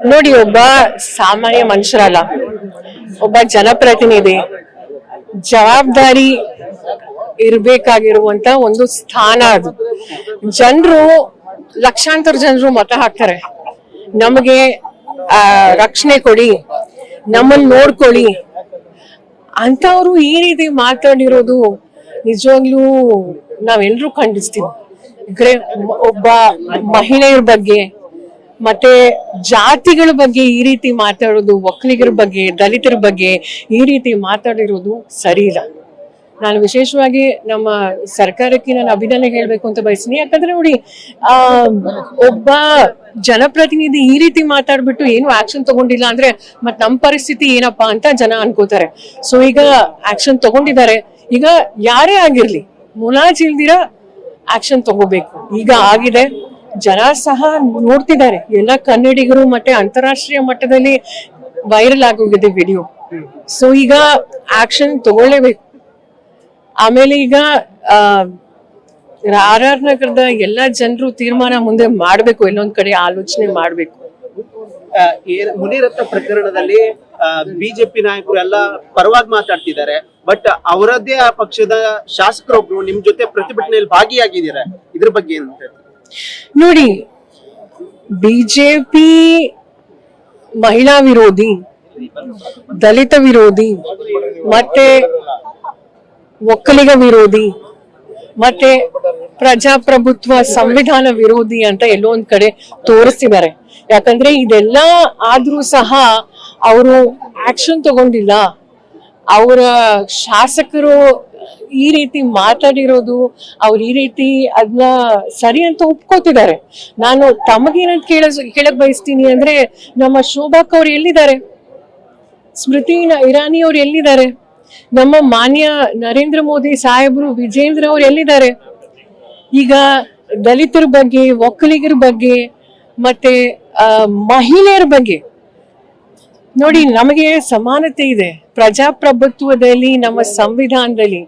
ನೋಡಿ ಒಬ್ಬ ಸಾಮಾನ್ಯ ಮನುಷ್ಯರಲ್ಲ ಒಬ್ಬ ಜನಪ್ರತಿನಿಧಿ ಜವಾಬ್ದಾರಿ ಇರ್ಬೇಕಾಗಿರುವಂತ ಒಂದು ಸ್ಥಾನ ಅದು. ಜನರು ಲಕ್ಷಾಂತರ ಜನರು ಮತ ಹಾಕ್ತಾರೆ. ನಮಗೆ ಆ, ರಕ್ಷಣೆ ಕೊಡಿ ನಮ್ಮನ್ನ ನೋಡ್ಕೊಳ್ಳಿ. ಅಂತವ್ರು ಈ ರೀತಿ ಮಾತಾಡಿರೋದು ನಿಜವಾಗ್ಲೂ ನಾವೆಲ್ಲರೂ ಖಂಡಿಸ್ತೀವಿ. ಒಬ್ಬ ಮಹಿಳೆಯರ ಬಗ್ಗೆ ಮತ್ತೆ ಜಾತಿಗಳ ಬಗ್ಗೆ ಈ ರೀತಿ ಮಾತಾಡೋದು, ಒಕ್ಕಲಿಗರ ಬಗ್ಗೆ, ದಲಿತರ ಬಗ್ಗೆ ಈ ರೀತಿ ಮಾತಾಡಿರೋದು ಸರಿ ಇಲ್ಲ. ನಾನು ವಿಶೇಷವಾಗಿ ನಮ್ಮ ಸರ್ಕಾರಕ್ಕೆ ನಾನು ಅಭಿನಂದನೆ ಹೇಳ್ಬೇಕು ಅಂತ ಬಯಸ್ತೀನಿ. ಯಾಕಂದ್ರೆ ನೋಡಿ, ಆ, ಒಬ್ಬ ಜನಪ್ರತಿನಿಧಿ ಈ ರೀತಿ ಮಾತಾಡ್ಬಿಟ್ಟು ಏನು ಆಕ್ಷನ್ ತಗೊಂಡಿಲ್ಲ ಅಂದ್ರೆ ಮತ್ ನಮ್ ಪರಿಸ್ಥಿತಿ ಏನಪ್ಪಾ ಅಂತ ಜನ ಅನ್ಕೋತಾರೆ. ಸೊ ಈಗ ಆಕ್ಷನ್ ತಗೊಂಡಿದ್ದಾರೆ. ಈಗ ಯಾರೇ ಆಗಿರ್ಲಿ, ಮುಲಾಜಿಲ್ದಿರ ಆಕ್ಷನ್ ತಗೋಬೇಕು. ಈಗ ಆಗಿದೆ. ಜನ ಸಹ ನೋಡ್ತಿದ್ದಾರೆ. ಎಲ್ಲ ಕನ್ನಡಿಗರು ಮತ್ತೆ ಅಂತಾರಾಷ್ಟ್ರೀಯ ಮಟ್ಟದಲ್ಲಿ ವೈರಲ್ ಆಗೋಗಿದೆ ವಿಡಿಯೋ ಸೊ ಈಗ ಆಕ್ಷನ್ ತಗೊಳ್ಳೇಬೇಕು. ಆಮೇಲೆ ಈಗ ಆರ್ ಆರ್ ನಗರದ ಎಲ್ಲಾ ಜನರು ತೀರ್ಮಾನ ಮುಂದೆ ಮಾಡಬೇಕು ಎಲ್ಲೊಂದ್ ಕಡೆ ಆಲೋಚನೆ ಮಾಡಬೇಕು. ಮುನಿರತ್ನ ಪ್ರಕರಣದಲ್ಲಿ ಬಿಜೆಪಿ ನಾಯಕರು ಎಲ್ಲ ಪರವಾಗಿ ಮಾತಾಡ್ತಿದ್ದಾರೆ. ಬಟ್ ಅವರದ್ದೇ ಆ ಪಕ್ಷದ ಶಾಸಕರೊಬ್ರು ನಿಮ್ ಜೊತೆ ಪ್ರತಿಭಟನೆಯಲ್ಲಿ ಭಾಗಿಯಾಗಿದ್ದೀರಾ? ಇದ್ರ ಬಗ್ಗೆ ಏನು? ನೋಡಿ ಬಿಜೆಪಿ ಮಹಿಳಾ ವಿರೋಧಿ, ದಲಿತ ವಿರೋಧಿ, ಮತ್ತೆ ಒಕ್ಕಲಿಗ ವಿರೋಧಿ, ಮತ್ತೆ ಪ್ರಜಾಪ್ರಭುತ್ವ ಸಂವಿಧಾನ ವಿರೋಧಿ ಅಂತ ಎಲ್ಲೋ ಒಂದ್ ಕಡೆ ತೋರಿಸ್ತಿದ್ದಾರೆ. ಯಾಕಂದ್ರೆ ಇದೆಲ್ಲ ಆದ್ರೂ ಸಹ ಅವರು ಆಕ್ಷನ್ ತಗೊಂಡಿಲ್ಲ. ಅವರ ಶಾಸಕರು ಈ ರೀತಿ ಮಾತಾಡಿರೋದು, ಅವ್ರು ಈ ರೀತಿ ಅದನ್ನ ಸರಿ ಅಂತ ಒಪ್ಕೋತಿದ್ದಾರೆ. ನಾನು ತಮಗೇನಂತ ಕೇಳ, ಕೇಳಕ್ ಬಯಸ್ತೀನಿ ಅಂದ್ರೆ ನಮ್ಮ ಶೋಭಾಕ್ ಅವ್ರು ಎಲ್ಲಿದ್ದಾರೆ? ಸ್ಮೃತಿ ಇರಾನಿ ಅವ್ರು ಎಲ್ಲಿದ್ದಾರೆ? ನಮ್ಮ ಮಾನ್ಯ ನರೇಂದ್ರ ಮೋದಿ ಸಾಹೇಬರು ವಿಜೇಂದ್ರ ಅವ್ರು ಎಲ್ಲಿದ್ದಾರೆ? ಈಗ ದಲಿತರ ಬಗ್ಗೆ, ಒಕ್ಕಲಿಗರ ಬಗ್ಗೆ, ಮತ್ತೆ ಮಹಿಳೆಯರ ಬಗ್ಗೆ. ನೋಡಿ, ನಮಗೆ ಸಮಾನತೆ ಇದೆ. ಪ್ರಜಾಪ್ರಭುತ್ವದಲ್ಲಿ, ನಮ್ಮ ಸಂವಿಧಾನದಲ್ಲಿ.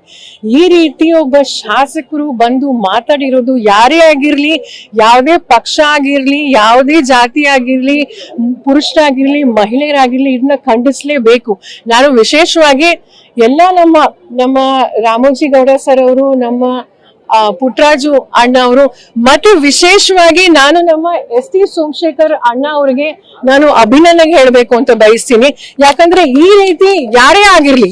ಈ ರೀತಿ ಒಬ್ಬ ಶಾಸಕರು ಬಂದು ಮಾತಾಡಿರೋದು ಯಾರೇ ಆಗಿರ್ಲಿ, ಯಾವುದೇ ಪಕ್ಷ ಆಗಿರ್ಲಿ, ಯಾವುದೇ ಜಾತಿ ಆಗಿರ್ಲಿ, ಪುರುಷರಾಗಿರ್ಲಿ, ಮಹಿಳೆಯರಾಗಿರ್ಲಿ, ಇದನ್ನ ಖಂಡಿಸಲೇಬೇಕು. ನಾನು ವಿಶೇಷವಾಗಿ ಎಲ್ಲ ನಮ್ಮ ನಮ್ಮ ರಾಮೋಜಿ ಗೌಡ ಸರ್ ಅವರು, ನಮ್ಮ ಪುಟ್ರಾಜು ಅಣ್ಣ ಅವರು. ಮತ್ತು ವಿಶೇಷವಾಗಿ ನಾನು ನಮ್ಮ ಎಸ್ ಟಿ ಸೋಮಶೇಖರ್ ಅಣ್ಣ ಅವರಿಗೆ ನಾನು ಅಭಿನಂದನೆ ಹೇಳಬೇಕು ಅಂತ ಬಯಸ್ತೀನಿ. ಯಾಕಂದ್ರೆ ಈ ರೀತಿ ಯಾರೇ ಆಗಿರ್ಲಿ,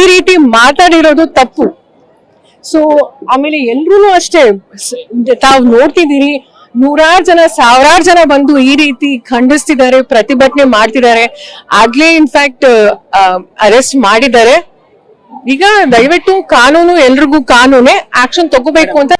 ಈ ರೀತಿ ಮಾತಾಡಿರೋದು ತಪ್ಪು. ಸೊ ಆಮೇಲೆ ಎಲ್ರೂ ಅಷ್ಟೇ ತಾವು ನೋಡ್ತಿದ್ದೀರಿ, ನೂರಾರು ಜನ, ಸಾವಿರಾರು ಜನ ಬಂದು ಈ ರೀತಿ ಖಂಡಿಸ್ತಿದ್ದಾರೆ, ಪ್ರತಿಭಟನೆ ಮಾಡ್ತಿದ್ದಾರೆ. ಆಗ್ಲೇ ಇನ್ಫ್ಯಾಕ್ಟ್ ಅರೆಸ್ಟ್ ಮಾಡಿದ್ದಾರೆ. ಈಗ ದಯವಿಟ್ಟು ಕಾನೂನು ಎಲ್ರಿಗೂ ಕಾನೂನೇ ಆಕ್ಷನ್ ತಗೋಬೇಕು ಅಂತ